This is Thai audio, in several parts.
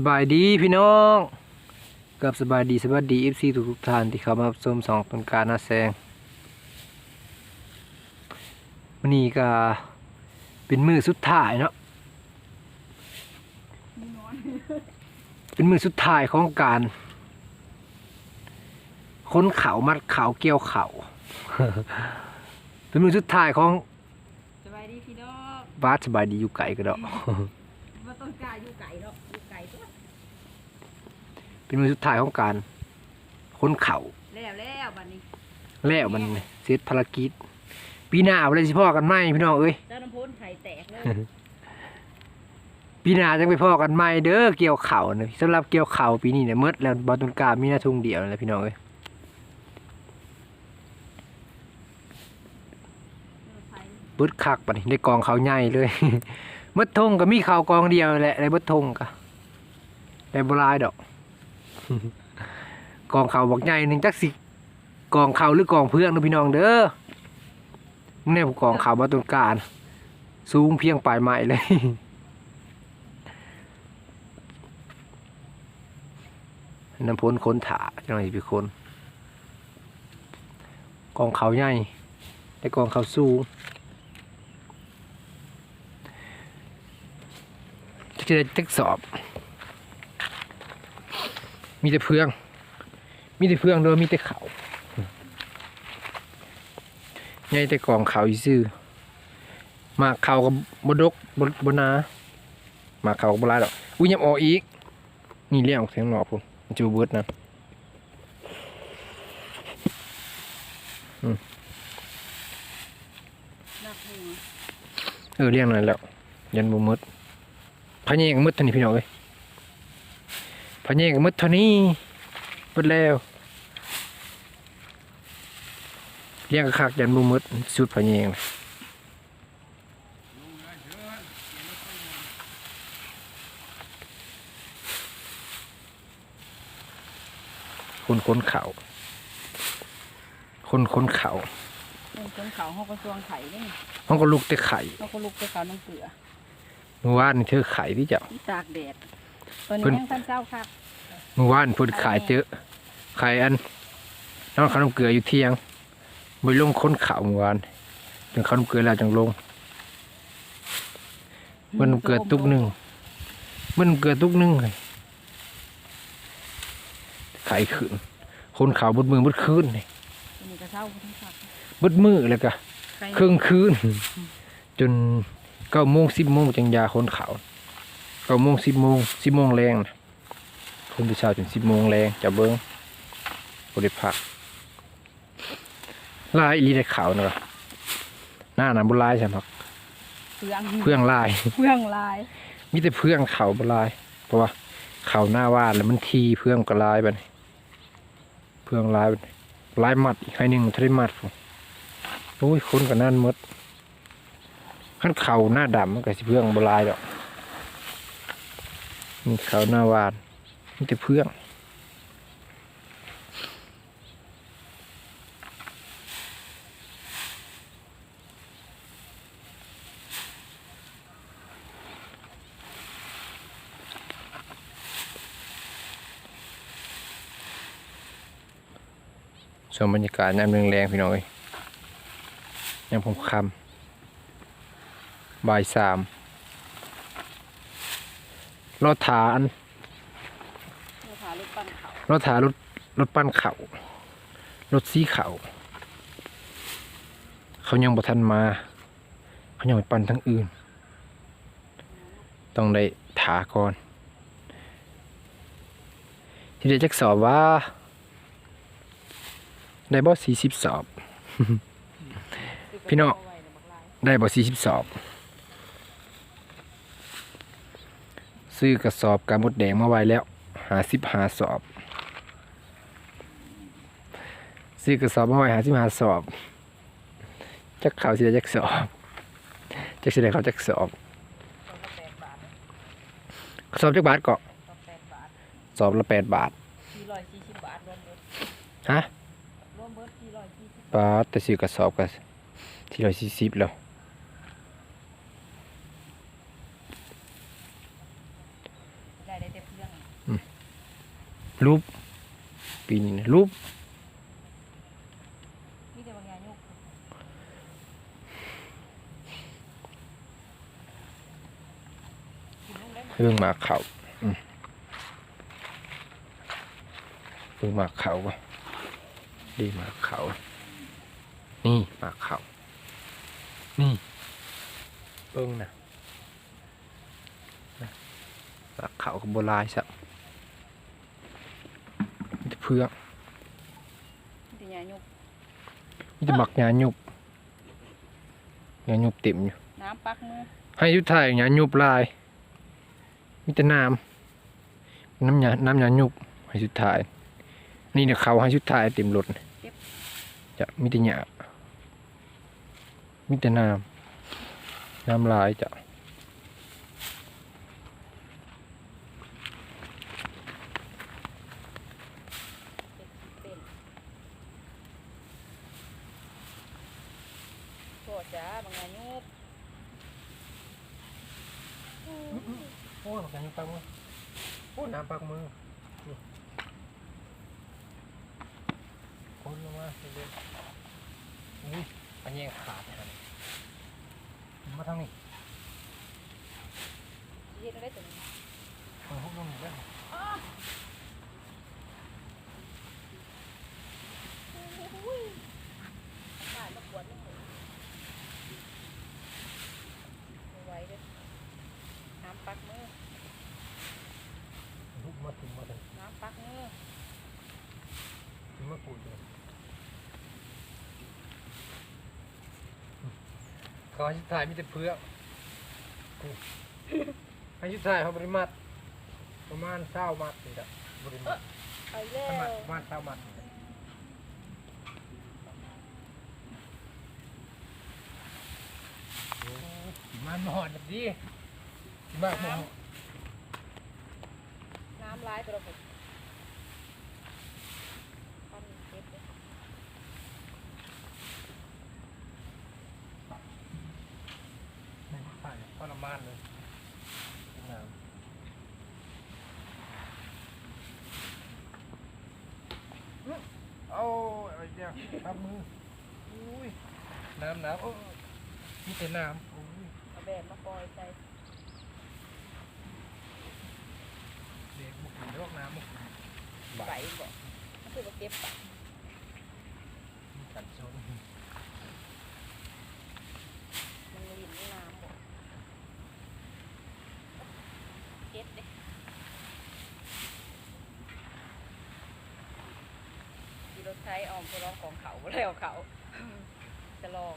สบายดีพี่น้องกับสบายดีสวัสดีเอฟซีทุกทุกๆท่านที่เข้ามารับชมสองต้นการนาแซงวันนี้ก็เป็นมือสุดท้ายเนาะเป็นมือสุดท้ายของการค้นเขามัดเขาเกี่ยวเขาเป็นมือสุดท้ายของสบายดีพี่น้องบาสสบายดีอยู่ไกลก็ดอกว่าต้นกล้าอยู่ไก่เนาะอยู่ไก่ตัว เป็นมือสุดท้ายของการค้นเขาแล้วแล้วบัดนี้แล้วมันเสร็จภารกิจ ปีหน้าเราสิพ่อกันไหมพี่น้องเอ้ยเจ้าน้ำพุนไข่แตกเลยปีหน้าจังไปพ่อกันไหมเด้อเกี่ยวเข่านะสำหรับเกี่ยวเข่าปีนี้เนี่ยหมดแล้วบอลต้นกล้ามีหน้าทุ่งเดียวนั่นแหละพี่น้องเอ้ยเบิดคักปะนี่ได้กองเขาใหญ่เลยหมดทงก็มีเขากองเดียวแหละได้เบิดทงก็ได้บหลายดอก กองเขาบอกใหญ่หนึ่งจักสิกองเขาหรือกองเพื่อนนะพี่น้องเด้อมึงเนี่ยกองเขามาต้นกานะสูงเพียงปลายไม้เลยน้ำพ้นค้นถาจังหน่อยพี่คนกองเขาใหญ่แต่กองเขาสูงจะได้ทดสอบ มีแต่เพื่อง มีแต่เพื่องโดยมีแต่เขาใหญ่แต่กองเขาอีซื่อมาเขากับบดกบดบนามาเขากับบลาดอกอุ้ยยังออกอีก นี่เลี้ยงออกเสียงหนอกผมมันจะเบิดนะเออเลี้ยงหน่อยแล้ว ยันบ่หมดพะเยงหมดท่านี้พี่น้องเอ้ย พะเยงหมดเท่านี้หมดแล้วเลี้ยงคักๆยันบ่หมดสุดพะเยงน่ะคนคนเขาคนคนเขาเป็นคนเขาห้องกระทรวงไข่นี่มันก็ลูกแต่ไข่เขาก็ลุกไปเขาน้ำเกลือเมื่อวานนี่เธอไข่ที่เจ้าที่ตากแดด ตอนเพิ่นี้นยังท่านเจ้าครับเมื่อวานเพูดขายเจอขายอันน้องขนมเกลืออยู่เที่ยงไปลงค้นข่าวเมื่อวานจนขนมเกลือแล้วจังลงมันเกิดตุกหนึ่งมันเกิดตุกหนึ่งเลยขายขืนคนข่าวบดมือบดคืนนี่อันนี้ก็เศร้าทั้งคักบดมือเลยกะไก่เครื่องคืนจนเก้าโมงสิบโมงจังยาคนข่าว เก้าโมงสิบโมงสิบโมงแรงน่ะคนที่เช้าจนสิบโมงแรงจะเบิ้งบริพักลายอีหลีได้ขาวเนอะหน้าหนาบุลายใช่ไหมครับเพื่องเพื่องลายเพื่องลาย มีแต่เพื่องเขาบุลาย เพราะว่าเขาหน้าวาดแล้วมันทีเพื่องก็ลายไปนี่เพื่องลายไปนี่ลายมัดอีกให้หนึ่งทะเลมัดผมโอ้ยคนกับนั่นหมดขั้นเขาหน้าดำมันก็สิเพื่องบุลายดอก นี่เขาหน้าวาดมีแต่เพื่องชมบรรยากาศยามแรงๆพี่น้อยยามผมคำบ่ายสาม รถฐานเราพาลูกปั้นเขารถถารถรถปั้นเขารถสีเขาเขายังบ่ทันมา เขายังไปปั้นทั้งอื่น ต้องได้ถาก่อนที่ได้จักสอบว่าได้บ่สี่สิบสอบ พี่น้องเอาไว้ในบักลายได้บ่สี่สิบสอบ ซื้อกระสอบกามุดแดงมาไว้แล้วหาสิบหาสอบ ซื้อกระสอบมาไว้หาสิบหาสอบจักเขาสิได้จักสอบจักสิได้เขาจักสอบตัวละแปดบาทกระสอบจักบาทเกาะตัวแปดบาทสอบละแปดบาทสี่ร้อยสี่สิบบาทรวมเบิดฮะรวมเบิดสี่ร้อยสี่สิบบาทแต่ซื้อกระสอบก็ที่ร้อยสี่สิบแล้ว ได้ได้แต่เพื่อง รูปปีนี้นะรูปมีแต่บางอย่างยุกกินลงได้ไหมเรื่องหมากเขาเรื่องหมากเขาดีหมากเขา นี่หมากเขา นี่เบิ่งนะนะหมากเขากบโบราณสัก มีแต่เพื่อกมีแต่อย่างยุกมีแต่หมักหยาหยุบหยาหยุบเต็มอยู่น้ำปักมือให้ยุทธายหยาหยุบลายมีแต่น้ำน้ำหยาน้ำหยาหยุบให้สุดท้าย นี่เดี๋ยวเขาให้สุดท้ายเต็มรถน่ะจะมีแต่หยามีแต่น้ำน้ำลายจะ เป็นโทษจ้าบางอย่างยุก โอ้ยมันกันยุบปักมือโอ้น้ำปักมือนี่คน อุ้ยอันนี้ขาดนะมาทางนี้เฮ็ดอะไรตัวนี้มาหุบลงนี่แล้วถ่ายมากวนลงเลยเอาไหวเด้อน้ำปักมือหุบมาถึงมาถึงน้ำปักมือถึงมาปูดเลย เขาให้ถ่ายมีแต่เพื่อกให้ยุทธายเขาบริมาตรประมาณเศร้ามัดนี่แหละบริมาตรไปแล้ประมาณวประมาณเศร้ามัดนี่แหละโอ้มันหอดแบบนี้มากหมดน้ำร้ายตัวเราผมปั้นเก็บเลย ไม่ใช่ทร มานเลยน้ำเอาอะไรเนี่ยทำมืออุ้ยน้ำน้ำโอ้ยมีแต่น้ำอุ้ยเอาแบบมาปล่อยใส่เด็กบุกโรคน้ำบุกใบบ่มันคือว่าเก็บไปมีกันชนมันมีลิ้นมีน้ำบ่เก็บเด้ขี่รถไทยออมจะลองของเขาบ่แล้วเขา จะลอง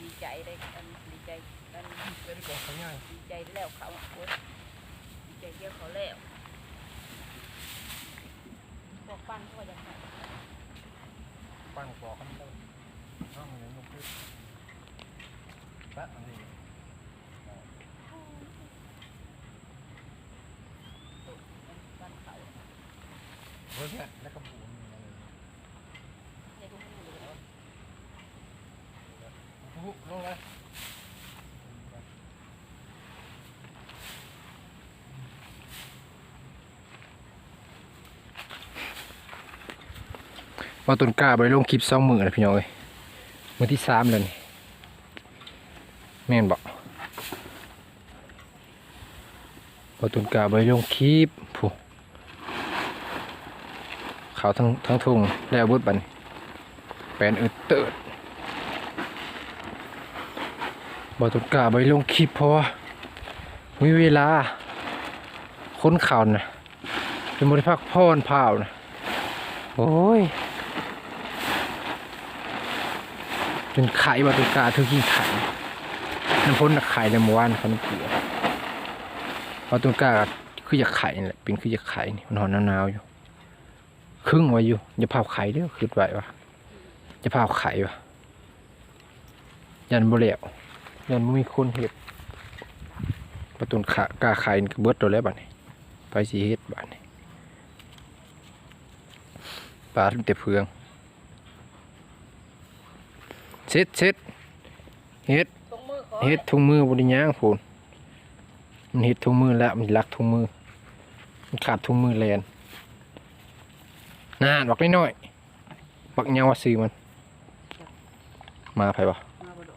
ดีใจได้กันดีใจกันเป็นกองเขาง่ายดีใจได้แล้วเขาอะโอ๊ยดีใจเดียวเขาแล้วพวกปั้นพวกยังไงปั้นปอกกันเลยน้องเหนือนุกขึ้นปะอันนี้ ปั้นเขา เฮ้ยเนี่ยแล้วก็บูนอะไรเนี่ยทุกมือเลยปุ๊บลงเลยว่าต้นกล้าไปลงคลิปสองมือนะพี่น้องเอ้ยมือที่สามแล้วนี่แม่นบอกว่าต้นกล้าไปลงคลิปผู้ เขาทั้งทั้งทุ่งแล้วบุดบันแปลนอิดเติดบ่ต้นกาไปลงคลิปเพราะว่ามีเวลา ค้นข่าวนะเป็นบริพักพ่อนพาวนะโอ้ยจนไข่บาตุกาเธอกินไข่น้ำพ้นไข่ในหมู่บ้านเขาเกลือบาตุกาคืออยากไข่นี่แหละเป็นคืออยากไข่นี่มันหอนหนาวๆอยู่ ครึ่งไว้อยู่อย่าเผาไข่เด้อคือไว้วะอย่าเผาไข่วะยันบ่แล้วยันบ่มีคนเฮ็ดประตูขากาไข่นี่ก็เบิดตัวแล้วบัดนี้ไปสิเฮ็ดบัดนี้ปลาทุ่มแต่เพืองเช็ดเช็ดเฮ็ดตรงมือขอเฮ็ดทุ่งมือบริย่างพูนมันเฮ็ดทุ่งมือแล้วมันรักทุ่งมือมันขาดทุ่งมือแลน นานบักน้อยๆบักเงาว่าซื้อมัน มาไผวะมาบ่ดอ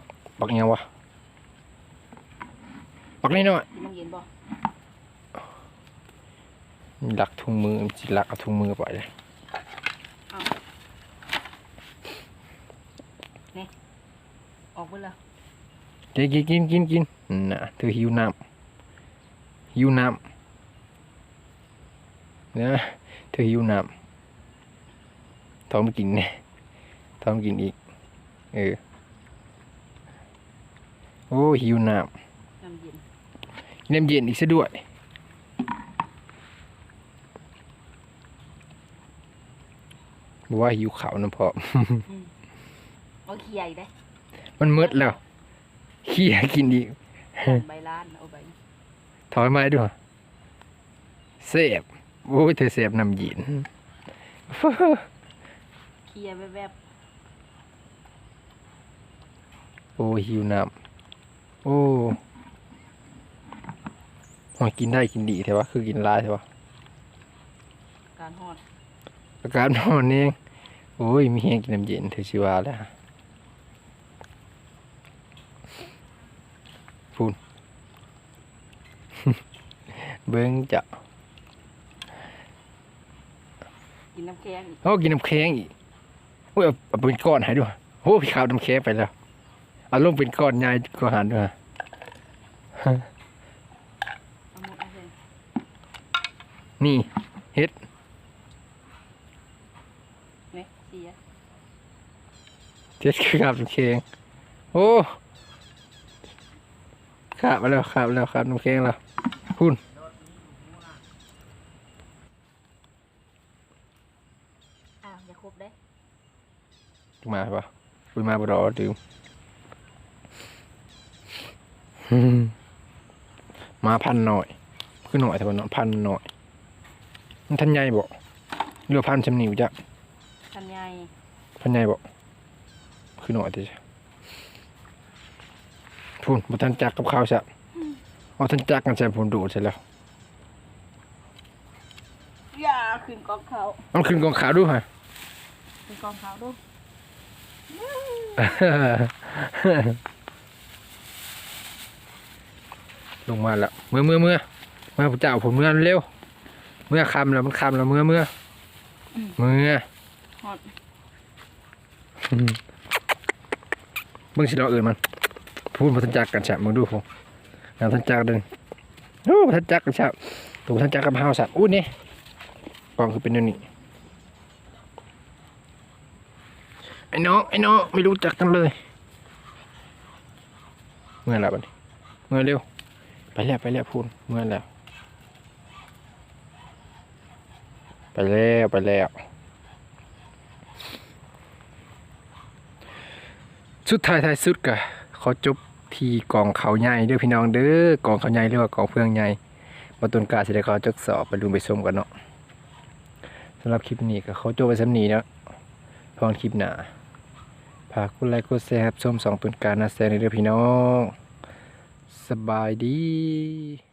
กบักเงาวะบักน้อยกินน้ำเย็นบ่ๆนี่ลักทุ่งมือมันสิลักเอาทุ่งมือไปเลยออกเบิ่แล้วเดี๋ยวกินกินกินกินน่ะเธอหิวน้ำหิวน้ำเนี่ย เธอหิวน้ำท้องมันกินเนี่ยท้องมันกินอีก เออ โอ้หิวน้น้ำเย็นำน้ำเย็นอีกซะด้วยบอกว่าหิวข้าวน้ำพอเอาเคียอีกได้ มันมืดแล้วขี้ยกินอีกใบล้านเอาใบถอยมาด้วยเสบ โอ้ยเธอเสบน้ำเย็นเคียแวบโอ้หิวน้ำโอ้หอยกินได้กินดีแต่ว่าคือกินหลายแต่ว่าๆการฮอดอาการนอนเองโอ้ยมีแห้งกินน้ำเย็นเธอชิวาแล้วพูน เบิ้งจะ กิ นน้ำแข็งอีกโอ้กินน้ำแข็งอีกโอ้ยเอาเอาเป็นก้อนให้ด้วยโอ้พี่ขาวน้ำแข็งไปแล้วเอาลงเป็นก้อนใหญ่ก็หันด้วยเอาหมดเอาเลยนี่เว้ยเสียเจ็ดคือขับน้ำแข็งโอ้ขาบมาแล้วขาบแล้วขาบน้ำแข็งแล้วพูน อ้าวอย่าครบได้มาปะคุยมาบรอดื่มอืมมาพันหน่อยคือหน่อยแต่ว่าเนาะพันหน่อยมันทันใหญ่บ่เรือพันชำนิวจ้ะทันใหญ่พันใหญ่บ่คือหน่อยแต่จ้ะพูนบ่ทันจักกับข้าวซะเอาทันจักกันใส่พูนดูดใช่แล้วอย่าขึ้นกองเขามันขึ้นกองขาวดูฮะ ขึ้นกองเขาดูลงมาแล้วเมื่อเมื่อเมื่อเมื่อพระเจ้าผมเมื่อเร็ว เมื่อคำแล้วมันคำแล้วเมื่อเมื่อเมื่อฮอดเบิ่งสิเราเอื่นมัน พูดพันจักกันฉะมึงดูผมงานพันจักเดินโอ้พันจักกันฉะตัวพันจักกับเฮาสัตว์อู้นี่กล่องคือเป็นแนวนี้ไอ้ น้องไอ้น้องไม่รู้จักกันเลย เมื่อไหร่บัดเมื่อเร็ว ไปแล้วไปแล้วพูนเมื่อแล้วไปแล้วไปแล้ว สุดท้ายท้ายสุดก็ขอจบที่กองเขาใหญ่เด้อพี่น้องเด้อกองเขาใหญ่หรือว่ากองเพื่องใหญ่มาต้นกาสิได้เขาจักสอบไปดูไปชมกันเนาะสำหรับคลิปนี้ก็ขอจบไปสำนีเนาะพรคลิปหน้า ฝากกดไลค์กดแชร์ครับชมสองตุนการนะแซนเด้อพี่น้อง สบายดี